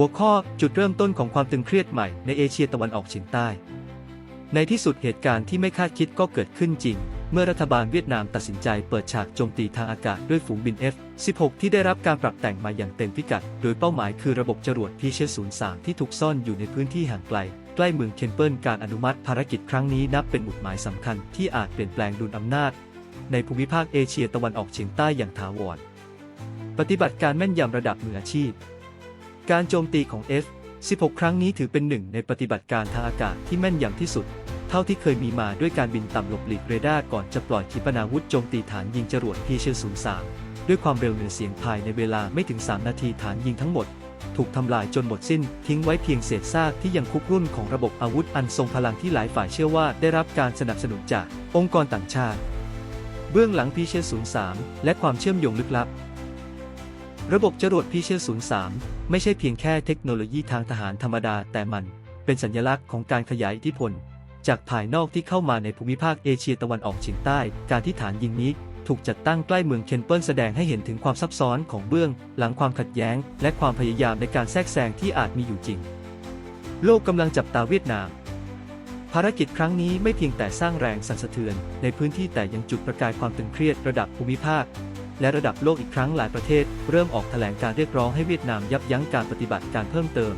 หัวข้อจุดเริ่มต้นของความตึงเครียดใหม่ในเอเชียตะวันออกเฉียงใต้ ในที่สุดเหตุการณ์ที่ไม่คาดคิดก็เกิดขึ้นจริง เมื่อรัฐบาลเวียดนามตัดสินใจเปิดฉากโจมตีทางอากาศด้วยฝูงบิน F-16 ที่ได้รับการปรับแต่งมาอย่างเต็มพิกัด โดยเป้าหมายคือระบบจรวดพีเชศูนย์สามที่ถูกซ่อนอยู่ในพื้นที่ห่างไกล ใกล้เมืองเคนเปิลการอนุมัติภารกิจครั้งนี้นับเป็นหมุดหมายสำคัญที่อาจเปลี่ยนแปลงดุลอำนาจ ในภูมิภาคเอเชียตะวันออกเฉียงใต้อย่างถาวรปฏิบัติการแม่นยำระดับมืออาชีพ การโจมตีของ F-16 ครั้งนี้ถือเป็นหนึ่งในปฏิบัติการทางอากาศที่แม่นยำที่สุด เท่าที่เคยมีมาด้วยการบินต่ำหลบหลีกเรดาร์ก่อนจะปล่อยขีปนาวุธโจมตีฐานยิงจรวดพีเชล03ด้วยความเร็วเหนือเสียงภายในเวลาไม่ถึง 3 นาทีฐานยิงทั้งหมด ถูกทำลายจนหมดสิ้น ทิ้งไว้เพียงเศษซากที่ยังคุกรุ่นของระบบอาวุธอันทรงพลังที่หลายฝ่ายเชื่อว่าได้รับการสนับสนุนจากองค์กรต่างชาติ เบื้องหลังพีเชล03และความเชื่อมโยงลึกลับ ระบบจรวดพีเชล03 ไม่ใช่เพียงแค่เทคโนโลยีทางทหารธรรมดา แต่มันเป็นสัญลักษณ์ของการขยายอิทธิพล จากภายนอกที่เข้ามาในภูมิภาคเอเชียตะวันออกเฉียงใต้ การที่ฐานยิงนี้ถูกจัดตั้งใกล้เมืองเคนเปิลแสดงให้เห็นถึงความซับซ้อนของเบื้อง หลังความขัดแย้ง และความพยายามในการแทรกแซงที่อาจมีอยู่จริง โลกกำลังจับตาเวียดนาม ภารกิจครั้งนี้ไม่เพียงแต่สร้างแรงสั่นสะเทือน ในพื้นที่แต่ยังจุดประกายความตึงเครียดระดับภูมิภาค และระดับโลกอีกครั้งหลายประเทศ เริ่มออกแถลงการเรียกร้องให้เวียดนามยับยั้งการปฏิบัติการเพิ่มเติม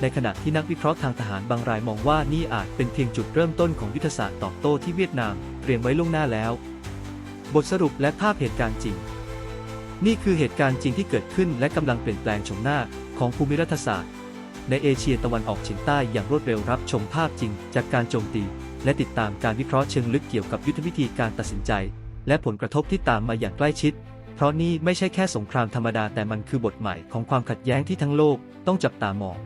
ในขณะที่นักวิเคราะห์ทางทหารบางรายมองว่านี่อาจเป็นเพียงจุดเริ่มต้นของยุทธศาสตร์ตอบโต้ที่เวียดนามเตรียมไว้ล่วงหน้าแล้ว บทสรุปและภาพเหตุการณ์จริง นี่คือเหตุการณ์จริงที่เกิดขึ้นและกำลังเปลี่ยนแปลงโฉมหน้าของภูมิรัฐศาสตร์ ในเอเชียตะวันออกเฉียงใต้อย่างรวดเร็วรับชมภาพจริง จากการโจมตี และติดตามการวิเคราะห์เชิงลึกเกี่ยวกับยุทธวิธีการตัดสินใจ และผลกระทบที่ตามมาอย่างใกล้ชิด เพราะนี่ไม่ใช่แค่สงครามธรรมดาแต่มันคือบทใหม่ของความขัดแย้งที่ทั้งโลกต้องจับตามอง